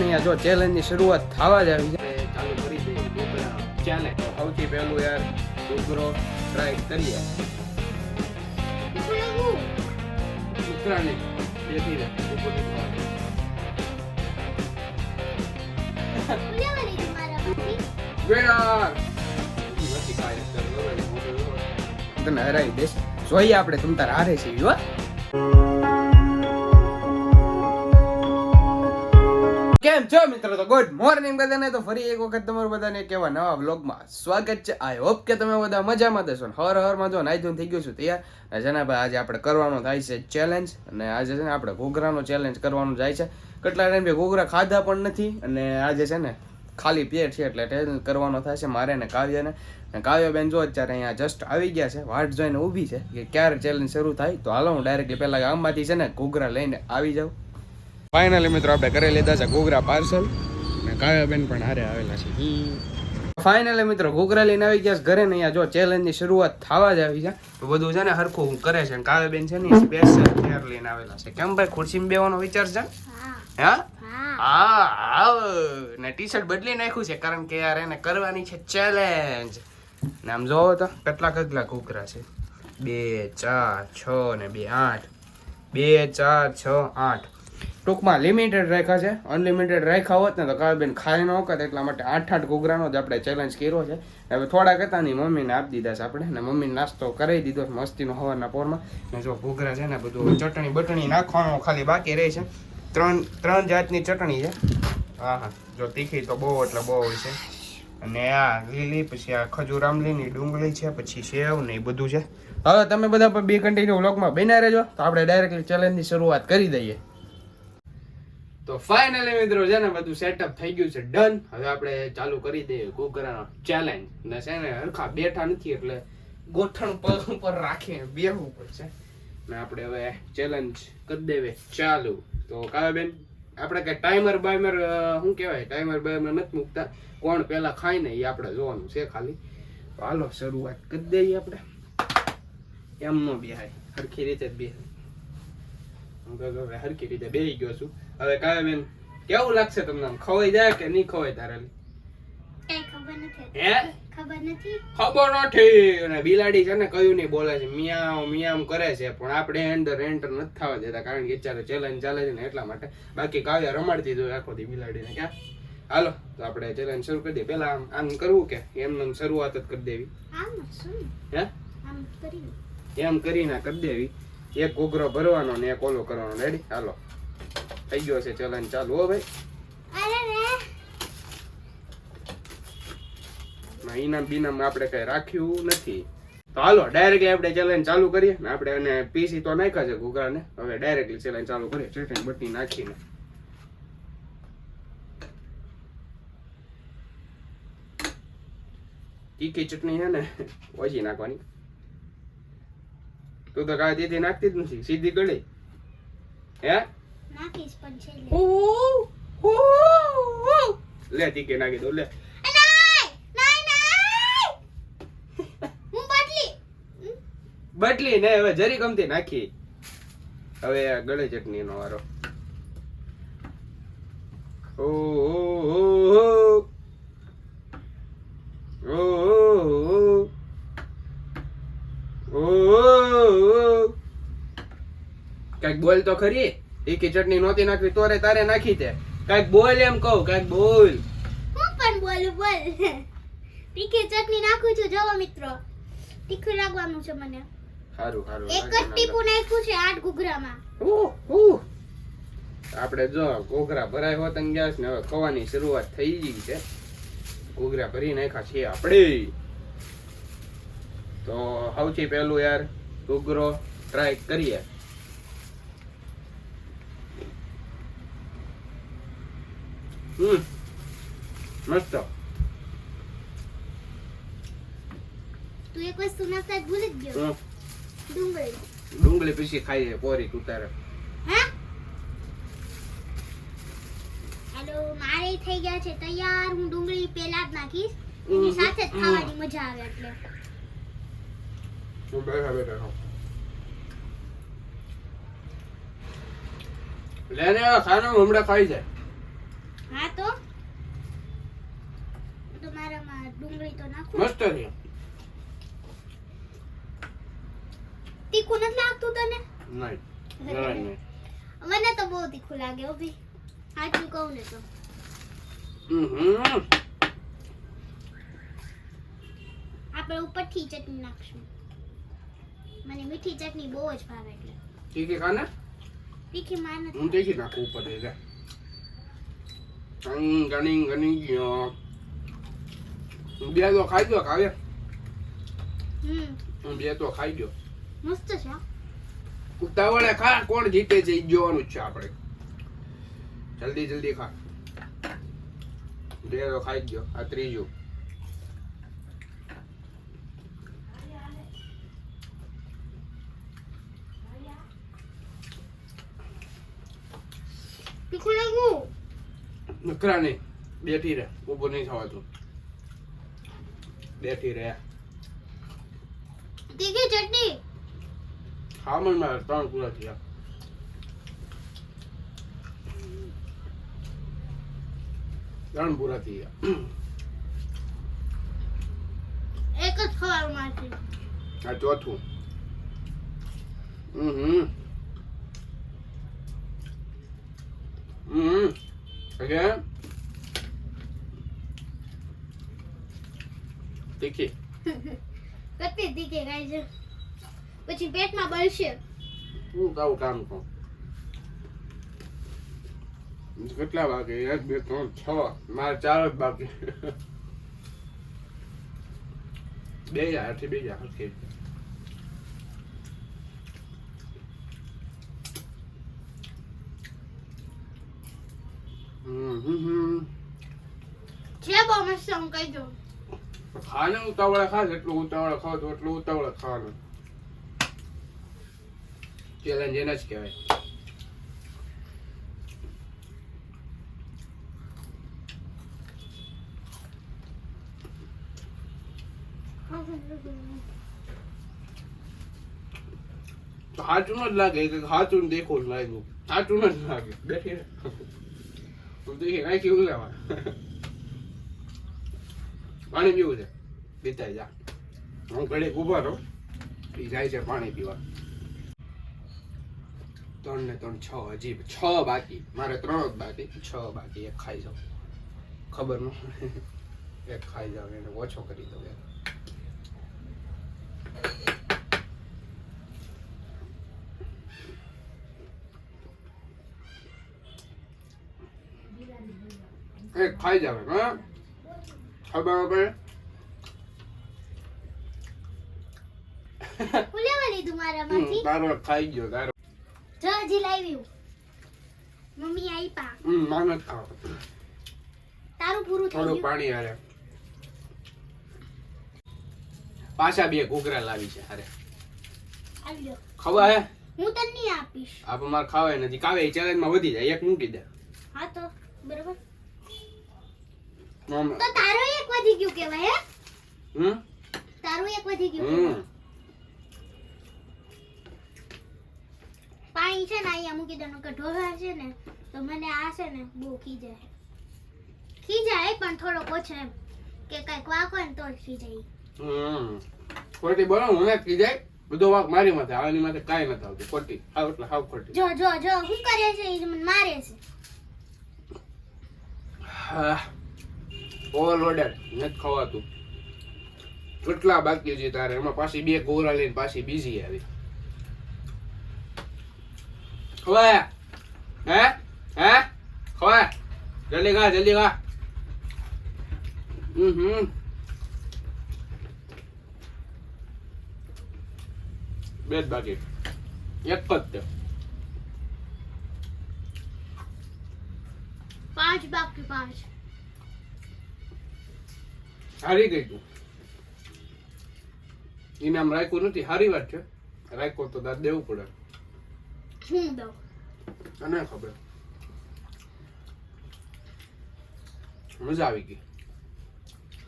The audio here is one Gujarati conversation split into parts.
અહીંયા જો ચેલેન્જની શરૂઆત થવા જ આવી છે. ચાલુ કરી દઈએ ચેલેન્જ સૌથી પહેલું યાર ડોકરો ટ્રાય કરીએ. હરાવી દઈશ. જોઈએ આપણે તમ હારે છે, હો. કેમ છો મિત્રો? તો ગુડ મોર્નિંગ બધાને. તો ફરી એક વખત તમારું બધાને કેવા નવા વ્લોગમાં સ્વાગત છે. આઈ હોપ કે તમે બધા મજામાં દેશો હર હરમાં જો નાઈ ધોઈને થઈ ગયું છું તૈયાર. અને છે ને ભાઈ, આજે આપણે કરવાનો થાય છે ચેલેન્જ અને આજે છે ને આપણે ઘોઘરાનો ચેલેન્જ કરવાનો જાય છે. કેટલા ટાઈમ ઘોઘરા ખાધા પણ નથી. અને આજે છે ને ખાલી પેટ છે એટલે challenge કરવાનો થાય છે મારે ને કાવ્યને. અને કાવ્યબેન જો અત્યારે અહીંયા જસ્ટ આવી ગયા છે. વાટ જોઈને ઊભી છે કે ક્યારે ચેલેન્જ શરૂ થાય. તો હાલો હું ડાયરેક્ટલી પહેલાં ગામમાંથી છે ને ઘોઘરા લઈને આવી જાઉં. ફાઇનલી મિત્રો આપણે કરી લીધા છે ઘોઘરા પાર્સલ અને કાવ્યાબેન પણ હારે આવેલા છે. ફાઇનલી મિત્રો ઘોઘરા લઈને આવી ગયા છે ઘરે ને અહીંયા જો ચેલેન્જની શરૂઆત થવા જ આવી છે. તો બધું છે ને હરખું કરે છે કાવ્યાબેન છે ને સ્પેશિયલ ચેર લઈને આવેલા છે. કેમ ભાઈ ખુરશીમાં બેવાનો વિચાર છે? હા. હા? આવ. ને ટી શર્ટ બદલી નાખ્યું છે કારણ કે યાર એને કરવાની છે ચેલેન્જ ને આમ જોવો તો કેટલા કેટલા ઘોઘરા છે. બે ચાર છ ને બે આઠ. બે ચાર છ આઠ. ટૂંકમાં લિમિટેડ રાખ્યા છે. અનલિમિટેડ રાખ્યા હોત ને તો કાળબેન ખાઈ ન હોત, એટલા માટે આઠ આઠ ઘૂઘરાનો જ આપણે ચેલેન્જ કર્યો છે. હવે થોડા હતા ની મમ્મીને આપી દીધા છે આપણે, ને મમ્મીને નાસ્તો કરાવી દીધો મસ્તીનો હવાના પોરમાં. ને જો ઘૂઘરા છે ને બધું ચટણી બટણી નાખવાનું ખાલી બાકી રહે છે. ત્રણ ત્રણ જાતની ચટણી છે. હા હા. જો તીખી તો બહુ એટલે બહુ હોય છે. અને આ લીલી, પછી આ ખજૂર આમલીની ડુંગળી છે, પછી સેવ ને એ બધું છે. હવે તમે બધા બે કન્ટિન્યુ વ્લોગમાં બન્યા રહેજો, તો આપણે ડાયરેક્ટલી ચેલેન્જની શરૂઆત કરી દઈએ. તો ફાઇનલી મિત્રો છે ને બધું સેટઅપ થઈ ગયું છે ડન હવે આપણે ચાલુ કરી દઈએ ઘોઘરાનો ચેલેન્જ ને છે ને હરખા બેઠા નથી એટલે ગોઠણ પગ ઉપર રાખીને બેહવું પડશે. ને આપણે હવે ચેલેન્જ કરી દેવે. ચાલુ. તો કાવ્યાબેન, આપણે કઈ ટાઈમર બાઈમર શું કહેવાય? ટાઈમર બાઈમર નથી મૂકતા. કોણ પહેલા ખાય ને એ આપણે જોવાનું છે ખાલી. તો હાલો, શરૂઆત કરી દઈએ આપણે. એમનો બિહાય. હરખી રીતે જ બેહાય. હું તો હરખી રીતે બેહી ગયો છું. હવે કાવ્યાબેન કેવું લાગશે તમને આમ? ખવાઈ જાય કે નહીં ખવાય તારે? કઈ ખબર નથી હે? ખબર નથી? ખબર નથી. અને બિલાડી છે ને કયું નહીં બોલે છે મિયાવ મિયામ કરે છે. પણ આપણે અંદર એન્ટર નથી થવા દેતા કારણ કે અત્યારે ચેલેન્જ ચાલે છે ને એટલા માટે. બાકી કાવ્ય રમાડતી જોઈએ આખો દી બિલાડીને. ક્યાં? હાલો તો આપણે ચેલેન્જ શરૂ કરી દઈએ. પેલા આમ આમ કરવું કે? એમ એમ શરૂઆત જ કરી દેવી. હે? કરી. એમ કરીને કરી દેવી. એક ઘોઘરો ભરવાનો ને એક ઓલો કરવાનો. રેડી હાલો. થઈ ગયો છે ચેલેન્જ ચાલુ હો ભાઈ. ના ઇનામ બીનામ આપણે કઈ રાખ્યું નથી. તો હાલો ડાયરેક્ટલી આપણે ચેલેન્જ ચાલુ કરીએ. ને આપણે એને પીસી તો નાખ્યા છે ઘૂઘરાને. હવે ડાયરેક્ટલી ચેલેન્જ ચાલુ કરીએ. ચટણી બટની નાખીને. તીખી ચટણી છે ને ઓછી નાખવાની. તું તો કાંઈ દીધી નાખતી જ નથી. સીધી ગળી હે? નાખીશ પણ છેલ્લે લે. તીખી નાખી દો લે. બટલી ને હવે જરી ગમતી નાખી. હવે આ ગળે ચટણી નો વારો ઓ ઓ ઓ કંઈક બોલ તો ખરી? તીખી ચટણી નહોતી નાખવી તોરે તારે નાખી તે કંઈક બોલ એમ કહું કંઈક બોલ. હું પણ બોલું બોલ. તીખી ચટણી નાખું છું જોવો મિત્રો. તીખું લાગવાનું છે મને. સારું સારું એક જ ટીપું નાખ્યું છે આઠ ઘૂઘરામાં. આપણે જો ઘોઘરા ભરાય હોત અને ગયા ને હવે ખવાની શરૂઆત થઈ ગઈ છે. ઘોઘરા ભરી નાખ્યા છીએ આપણે. તો સૌથી પહેલું યાર ઘૂઘરો ટ્રાય કરીએ. મસ્ત. તું એક વસ્તુ નાખતા જ ભૂલી જ ગયો. ડુંગળી. ડુંગળી પછી ખાઈ છે પોરી તું તારે. હા? હેલો મારે થઈ ગયા છે તૈયાર. હું ડુંગળી પેલા જ નાખીશ. એની સાથે જ ખાવાની મજા આવે એટલે. હું બેઠા બેઠા ખાઉં. લે ને ખાનો હમણાં ખાઈ જાય. હા તો? તમારામાં મારામાં ડુંગળી તો નાખું. મસ્ત છે. તીખું નથી લાગતું તને? નહીં મને તો બહુ તીખું લાગે હો ભી સાચું કહું ને તો. આપણે ઉપરથી ચટણી નાખશું. મને મીઠી ચટણી બહુ જ ભાવે એટલે. તીખી ખાને? તીખી માં હું તીખી નાખું ઉપર એ ગણી ગણી ગયો. બે તો ખાઈ ગયો કાવ્ય બે તો ખાઈ ગયો મસ્ત છે. ઉતાવળે ખા કોણ જીતે છે એ જોવાનું છે આપણે જલ્દી જલ્દી ખા. બે તો ખાઈ ગયો આ ત્રીજું. તીખું લાગ્યું નકરા નહીં બેઠી રહે ઊભું નહીં થવાતું બેઠી રહે. તીખી ચટણી. ખામણમાં ત્રણ પૂરા થયા. ત્રણ પૂરા થઈ ગયા એક જ ખવાનું માંથી આ ચોથું. હમ. હમ હમ. ઓકે? તીખી. કેટલી તીખી ખાય છે. પછી પેટમાં બળશે. હું કહું કામ કહું કેટલા વાગે? એક બે ત્રણ છ. મારે ચાર જ બાકી. બે હાથે બે જા બહુ મસ્ત કહી દઉં. ખાને ઉતાવળે ખા, જેટલું ઉતાવળે ખાવ તો એટલું ઉતાવળે ખાવાનું. ચેલેન્જ એને જ કહેવાય. સાચું જ લાગે સાચું દેખો લાગ્યું. સાચું જ લાગે. બેઠી. તું દેખી કાંઈ કેવું લેવા પાણી પીવું છે પીતા જા હું ઘડીક ઊભો રહું એ જાય છે પાણી પીવા ત્રણ ને ત્રણ છ હજી છ બાકી મારે ત્રણ જ બાકી છ બાકી એક ખાઈ જાઉં ખબર ન એક ખાઈ જાઉં એને ઓછો કરી દઉં એક ખાઈ જાવ હા ખબર પડે હું લેવા લીધું મારામાંથી તારો ખાઈ ગયો તારો જો હજી લાવ્યું મમ્મી આપ્યા હમ માને ખાવ તારું પૂરું થઈ થોડું પાણી હારે પાછા બે ઘૂઘરા લાવી છે હારે ખબર હે હું તને નહીં આપીશ આપ મારે ખાવાય નથી કાવે ચેલેન્જમાં વધી જાય એક મૂકી દે હા તો બરોબર તો તારો એક વધી ગયું કેવાય હે? તારું એક વધી ગયું પાણી છે ને અહીંયા મૂકી દેવાનું કે ઢોળા છે ને તો મને આ છે ને બહુ ખીજાય. ખીજાય પણ થોડોક ઓછો એમ કે કંઈક વાકો હોય ને તો ખીજાય. હમ. ખોટી બોલો હું ને ખીજાય? બધો વાક મારી માથે આની માથે કાંઈ નથી આવતું. ખોટી હાવ એટલે હાવ ખોટી. જો જો જો શું કરે છે એ મને મારે છે? ઓવરલોડેડ નથી ખવાતું. કેટલા બાકી છે તારે? એમાં પાછી બે ગોરા લઈને પાછી બીજી આવી. ખવાય? હે? હે? ખવાય? જલ્દી ખા જલ્દી ખા. હમ હમ. બે જ બાકી. એક જ તે પાંચ બાકી, પાંચ. હારી ગઈ તું. ઇનામ રાખ્યું નથી સારી વાત છે. રાખ્યો તો દાદ દેવું પડે. શું દઉં? તને ખબર. મજા આવી ગઈ.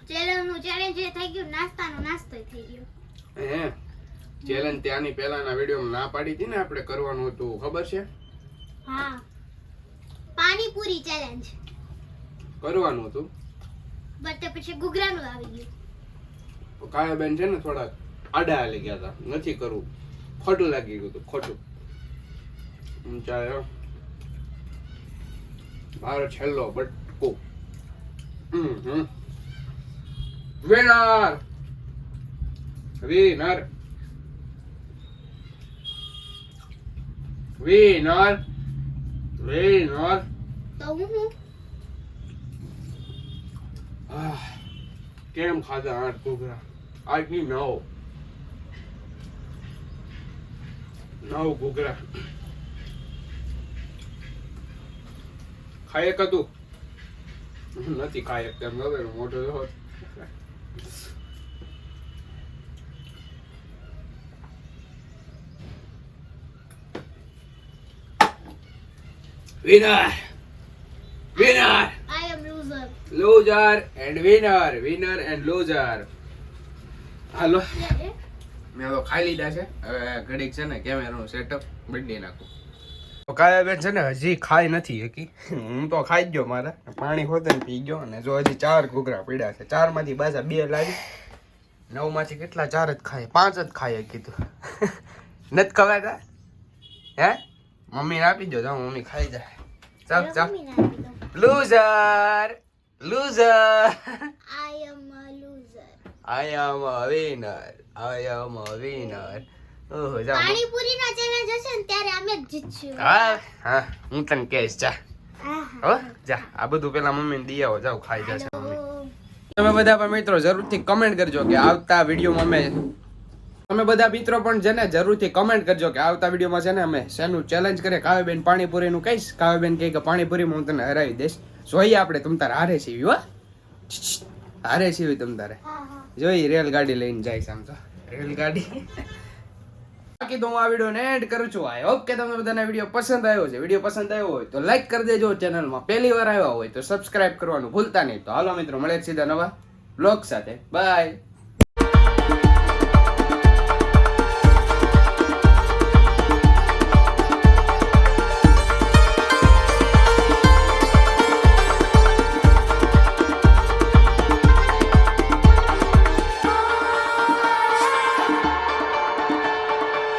ચેલેન્જનું ચેલેન્જ એ થઈ ગયું નાસ્તાનો નાસ્તો થઈ ગયો. હે ચેલેન્જ ત્યાંની પહેલાના વિડીયોમાં ના પાડી હતી ને આપણે કરવાનું હતું ખબર છે? હા. પાણીપુરી ચેલેન્જ કરવાનું હતું. બટ પછી ગુગરાનું આવી ગયું. કાયા બેન છે ને થોડા આડા હાલી ગયા હતા નથી કરવું. ખોટું લાગી ગયું હતું ખોટું. ચાલો મારો છેલ્લો બટકો. વિનર વિનર વિનર વિનર તો હું? કેમ ખાધા આઠ ઘૂઘરા? આજની નવ. નવ ઘૂઘરા. ખાયક હતું? નથી ખાયક તેમ નતો મોટો જો. Winner! Winner! Loser and winner winner and loser. હાલો. મેં તો ખાઈ લીધા છે. હવે ઘડીક છે ને કેમેરાનું સેટઅપ બદલી નાખું. તો કાયા બેન છે ને હજી ખાઈ નથી હકી. હું તો ખાઈ ગયો મારા. પાણી ખોતે પી ગયો અને જો હજી ચાર ઘૂઘરા પીડ્યા છે. ચારમાંથી પાછા બે લાવી. નવમાંથી કેટલા? ચાર જ ખાય. પાંચ જ ખાય કીધું નથી ખવાતા? હે? મમ્મીને આપી દો. જાઓ મમ્મી ખાઈ જાય. ચાલ ચાલ. Loser! Loser! i am a loser I am a winner. I am a winner. ઓહો જા પાણીપુરી નો ચેલેન્જ હશે ને ત્યારે અમે જ જીતશું હા હા હું તને કહીશ જા હો જા આ બધું પેલા મમ્મીને દઈ આવો જાઓ ખાઈ જશે મમ્મી તમે બધા પણ મિત્રો જરૂરથી કમેન્ટ કરજો કે આવતા વિડીયોમાં અમે તમે બધા મિત્રો પણ છે ને જરૂરથી કમેન્ટ કરજો કે આવતા વિડીયોમાં છે ને અમે શેનું ચેલેન્જ કરીએ? કાવ્યબેન પાણીપુરીનું કહીશ. કાવ્યબેન કહે કે પાણીપુરીમાં હું તને હરાવી દઈશ. જોઈએ આપણે તમ તારે હારે સીવી હો. હારે સીવી તમ તારે. જોઈ રેલગાડી લઈને જાય આમ તો. રેલગાડી. બાકી તો હું આ વિડીયોને એન્ડ કરું છું. આઈ હોપ કે તમને બધાને વીડિયો પસંદ આવ્યો છે વીડિયો પસંદ આવ્યો હોય તો લાઈક કરી દેજો. ચેનલમાં પહેલી વાર આવ્યા હોય તો સબસ્ક્રાઇબ કરવાનું ભૂલતા નહીં. તો હાલો મિત્રો મળે સીધા નવા બ્લોગ સાથે. બાય